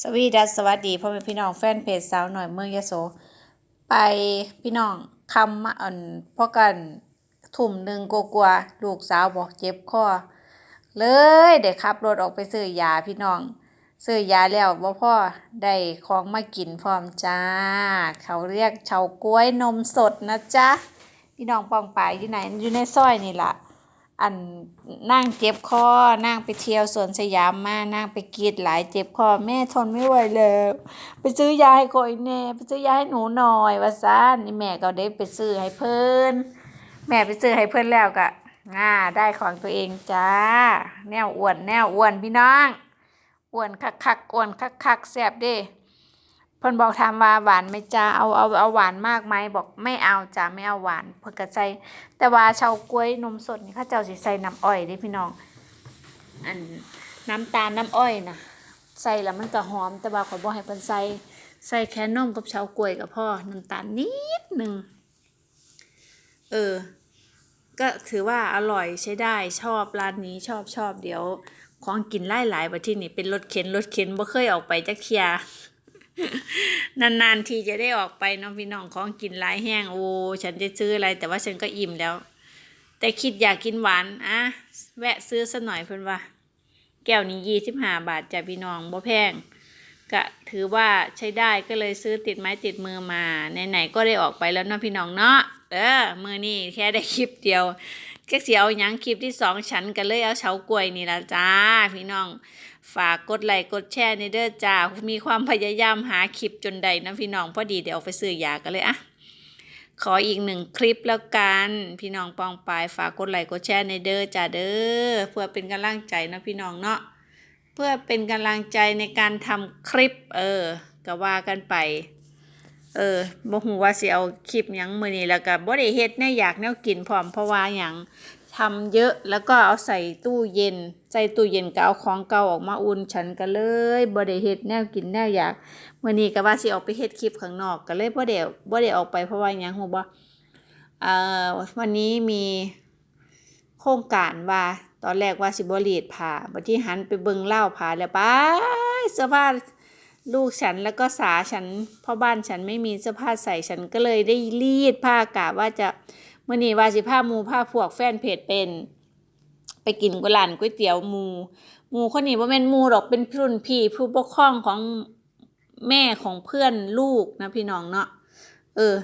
สวีดัสสวัสดีพ่อแม่พี่น้องแฟนเพจสาวหน่อยเมืองยโส ไปพี่น้องคำมาอันพอกันทุ่มหนึ่งกกว่าๆลูกสาวบอกเจ็บคอเลยเด็กขับรถออกไปซื้อยาพี่น้อง ซื้อยาแล้วบ่าพ่อได้ของมากินพร้อมจ้า เขาเรียกเฉาก๊วยนมสดนะจ๊ะพี่น้องปองปายอยู่ไหนอยู่ในซอยนี่ละ อันนั่งเจ็บคอนั่งไปเที่ยวสวนสยามมานั่งไปกรีดหลายเจ็บคอแม่ทนไม่ไหวแล้วไปซื้อยาให้คอยแน่ไปซื้อยาให้หนูหน่อยว่าซ่านนี่แม่ก็ได้ไปซื้อให้เพิ่นแม่ไปซื้อให้เพิ่นแล้วก็ง่าได้ของตัวเองจ้า แนวอ้วนแนวอ้วนพี่น้องอ้วนคักคักอ้วนคักคักแซ่บเด้ เพิ่นบอกถามว่าหวานไหมจ้าเอาเอาเอาหวานมากไหมบอกไม่เอาจ้าไม่เอาหวานเพิ่นก็ใส่แต่ว่าเฉาก๊วยนมสดนี่เขาเจ้าสิใส่น้ำอ้อยเด้พี่น้อง อันน้ำตาลน้ำอ้อยนะใส่แล้วมันก็หอม แต่ว่าขอยบ่ให้เพิ่นใส่ใส่แค่นมกับเฉาก๊วยก็พอน้ำตาลนิดหนึ่งเออ ก็ถือว่าอร่อยใช้ได้ชอบร้านนี้ชอบชอบเดี๋ยว ของกินไล่หลายๆบัดที่นี่เป็นรถเข็นรถเข็นบ่เคยออกไปจักเทีย นานๆทีจะได้ออกไปน้องพี่น้องของกินหลายแห้งโอ้ฉันจะซื้ออะไร แต่ว่าฉันก็อิ่มแล้ว แต่คิดอยากกินหวานอะแวะซื้อซะหน่อยเพิ่อนว่า แก้วนี้ยี่สิบห้าบาทจ้ะพี่น้องบ่แพงก็ถือว่าใช้ได้ก็เลยซื้อติดไม้ติดมือมาไหนๆก็ได้ออกไปแล้วเนาะพี่น้องเนาะเออมือนี่แค่ได้คลิปเดียว ก็เสียเอายังคลิปที่สองฉันก็เลยเอาเฉากล้วยนี่ละจ้า พี่น้อง ฝากกดไลค์กดแชร์ในเด้อจ้า มีความพยายามหาคลิปจนใดนะพี่น้องพอดีเดี๋ยวไปซื้อยากันเลยอะขออีกหนึ่งคลิปแล้วกัน พี่น้องปองปายฝากกดไลค์กดแชร์ในเด้อจ้าเด้อเพื่อเป็นกำลังใจนะพี่น้องเนาะเพื่อเป็นกำลังใจในการทำคลิป เออก็ว่ากันไป เออบ่ฮู้ว่าสิเอาคลิปหยังมื้อนี้แล้วก็บ่ได้เฮ็ดแนวอยากแนวกินพร้อมเพราะว่าหยังทำเยอะแล้วก็เอาใส่ตู้เย็น ใส่ตู้เย็นก็เอาของเก่าออกมาอุ่นฉันก็เลยบ่ได้เฮ็ดแนวกินแนวอยากมื่อนี้ก็ว่าสิออกไปเฮ็ดคลิปข้างนอกก็เลยบ่ได้บ่ได้ออกไปเพราะว่าหยังฮู้บ่เอ่อวันนี้มีโครงการว่าตอนแรกว่าสิบ่รีดผ้าบัดที่หันไปเบิ่งเล่าผ้าแล้วไปสื้อผ้า ลูกฉันแล้วก็สาฉันพ่อบ้านฉันไม่มีเสื้อผ้าใส่ฉันก็เลยได้รีดผ้ากะว่าจะมื่อนี้ว่าสิพามูผ้าพวกแฟนเพจเป็น ไปกินกุหลานก๋วยเตี๋ยวมูหมูคนนี้บ่แม่นมูหรอกเป็นรุ่นพี่ผู้ปกครองของแม่ของเพื่อนลูกนะพี่น้องเนาะเออ